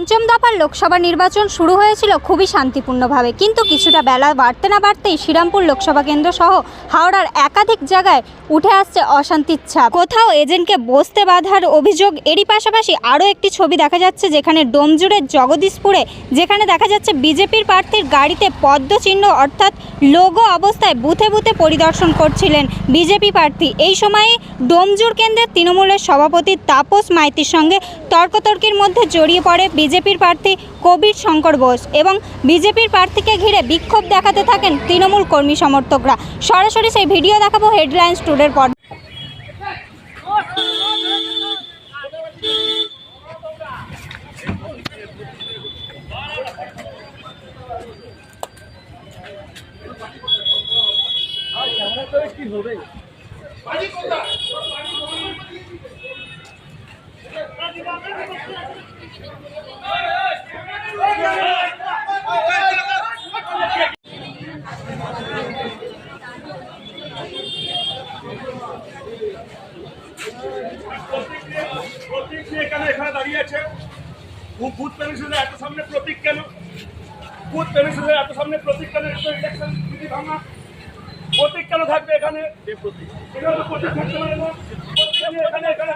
পঞ্চম দফার লোকসভা নির্বাচন শুরু হয়েছিল খুবই শান্তিপূর্ণভাবে। কিন্তু কিছুটা বেলা বাড়তে না বাড়তেই শ্রীরামপুর লোকসভা কেন্দ্র সহ হাওড়ার একাধিক জায়গায় উঠে আসছে অশান্তির ছাপ। কোথাও এজেন্টকে বসতে বাধার অভিযোগ এরই পাশাপাশি আরও একটি ছবি দেখা যাচ্ছে যেখানে ডোমজুড়ের জগদীশপুরে, যেখানে দেখা যাচ্ছে বিজেপির প্রার্থীর গাড়িতে পদ্মচিহ্ন অর্থাৎ লোগো অবস্থায় বুথে বুথে পরিদর্শন করছিলেন বিজেপি প্রার্থী। এই সময়ে ডোমজুর কেন্দ্রের তৃণমূলের সভাপতি তাপস মাইতির সঙ্গে তর্কতর্কির মধ্যে জড়িয়ে পড়ে বিজেপির প্রার্থী কবির শঙ্কর বোস এবং বিজেপির প্রার্থীকে ঘিরে বিক্ষোভ দেখাতে থাকেন তৃণমূল কর্মী সমর্থকরা। সরাসরি সেই ভিডিও দেখাবো হেডলাইন্স টুডের পর প্রতীক কেন এখানে দাঁড়িয়ে আছে ভূত পেন্সিলের এত সামনে প্রতীক কেন ভূত পেন্সিলের এত সামনে প্রতীক কেন ইলেকশন প্রতীক কেন থাকবে এখানে এখানে প্রতীক থাকতে পারে না প্রতীক এখানে এখানে